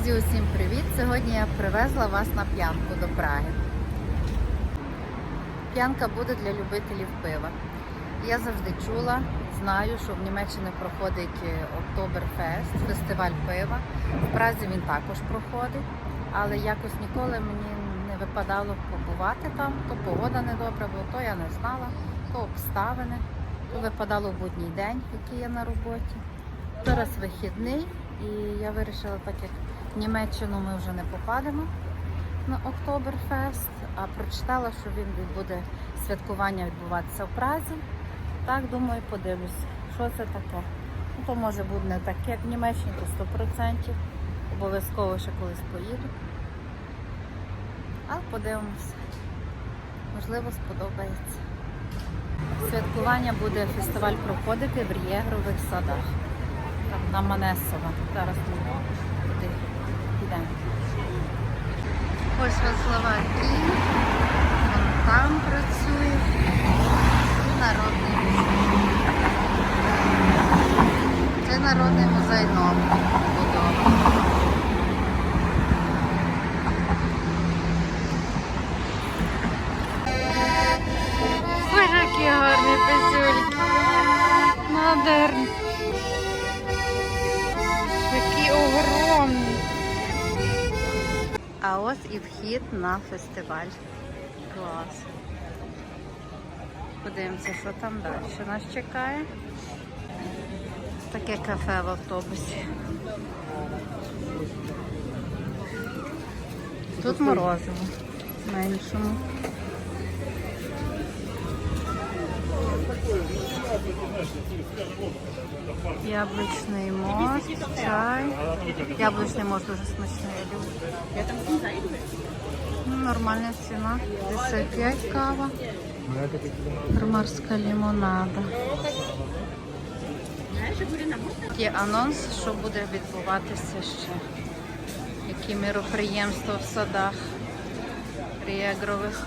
Друзі, усім привіт! Сьогодні я привезла вас на п'янку до Праги. П'янка буде для любителів пива. Я завжди чула, знаю, що в Німеччині проходить е, Октоберфест, фестиваль пива. В Празі він також проходить, але якось ніколи мені не випадало побувати там. То погода недобра, бо то я не знала, то обставини, то випадало в будній день, який я на роботі. Зараз вихідний, і я вирішила, так як в Німеччину ми вже не попадемо на Октоберфест, а прочитала, що він буде святкування відбуватися в Празі. Так, думаю, подивлюсь, що це таке. Ну, то може буде не таке, як в Німеччині, то 100%. Обов'язково ще колись поїду. Але подивимося. Можливо, сподобається. Святкування буде фестиваль проходити в Рєгрових садах. Там на Манесова. Зараз туди підемо. Ось Весловакій. Вон там працює. Народний музей. Це народний музей новий будова. Боже, які гарні писюльки. Модерн. А і вхід на фестиваль. Клас. Подивимося, що там далі нас чекає. Таке кафе в автобусі. Тут морозиво меншому. Яблучний мост, чай. Яблучний мост дуже смачний, я люблю. Нормальна ціна. 55 кава. Гармарська лімонада. Є анонс, що буде відбуватися ще. Які міроприємства в садах Рієгрових.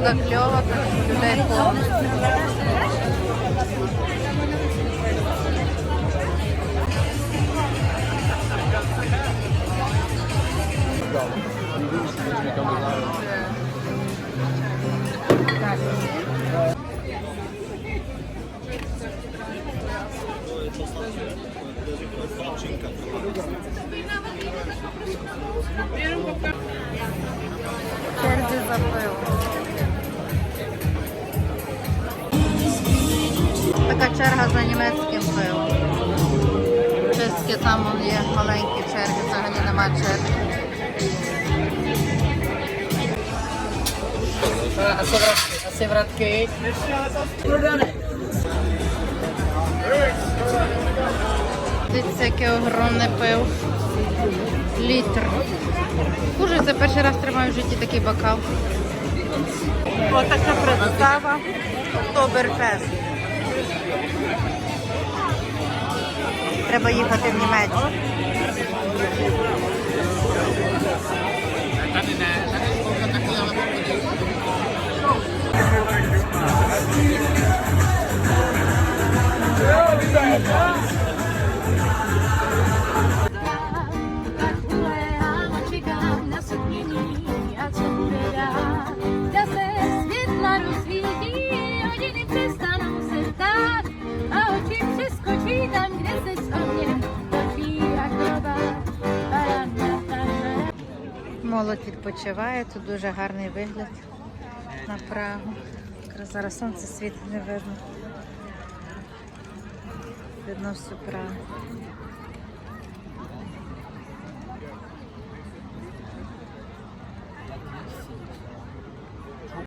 Погода кльова, людей повно. Черзі черга за німецьким пивом. Чеське там є маленькі черги, взагалі нема черги. A sivratky. Дивіться, яке огромне пиво. Літр. Боже, це перший раз тримаю в житті такий бокал. Ось така представа. Октоберфест. Треба їхати в Німеччину. Молодь відпочиває, тут дуже гарний вигляд на Прагу. Якраз зараз сонце світить, не видно. Видно всю Прагу.